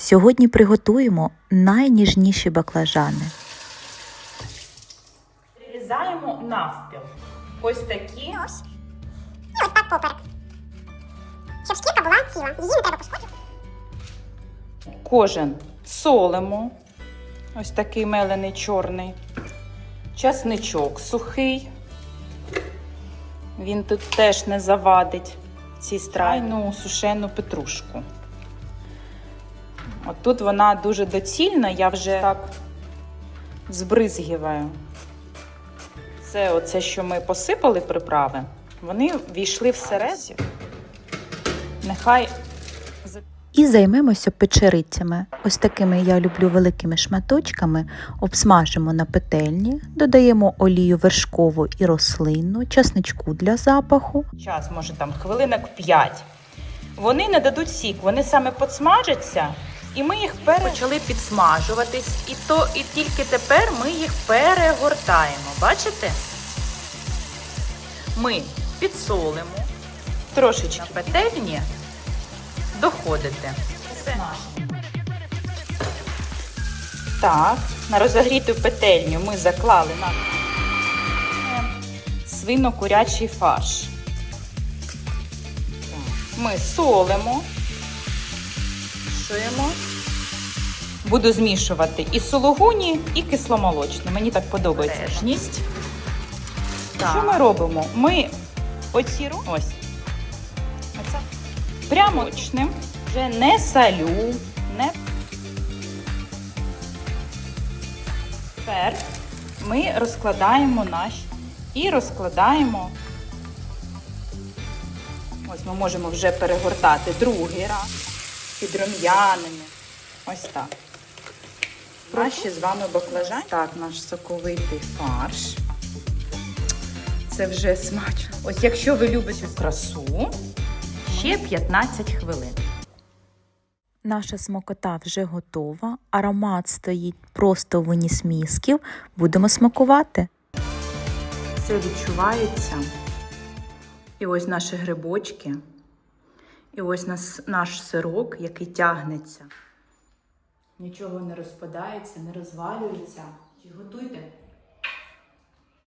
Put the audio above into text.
Сьогодні приготуємо найніжніші баклажани. Різаємо навпіл. Ось такі. Ось. І ось так поперек. Щоб шкірка була ціла. Її не треба пошкодити. Кожен солимо. Ось такий мелений чорний. Часничок сухий. Він тут теж не завадить цій страйну сушену петрушку. От тут вона дуже доцільна, я вже так збризгіваю. Це оце, що ми посипали приправи, вони війшли всередину. Нехай І займемося печерицями. Ось такими я люблю великими шматочками. Обсмажимо на петельні, додаємо олію вершкову і рослинну, часничку для запаху. час, може там хвилинок 5. Вони не дадуть сік, вони саме підсмажаться, і ми їх пере... почали підсмажуватись, і то і тільки тепер ми їх перегортаємо. Бачите? Ми підсолимо, трошечки на петельні доходите. Так, на розогріту петельню ми заклали на свино-курячий фарш. Ми солимо, шуємо. Буду змішувати і сулугуні, і кисломолочне. Мені так подобається жність. Що ми робимо? Ми оці ось. Оце. Прямо очним. Вже не салю, не Тепер ми розкладаємо наш і розкладаємо. Ось ми можемо вже перегортати другий раз під рум'яними. Ось так. Наші з вами баклажан. Так, наш соковитий фарш. Це вже смачно. Ось якщо ви любите красу, ще 15 хвилин. Наша смакота вже готова, аромат стоїть просто виніс мізків. Будемо смакувати. Все відчувається. І ось наші грибочки. І ось нас, наш сирок, який тягнеться. Нічого не розпадається, не розвалюється. і готуйте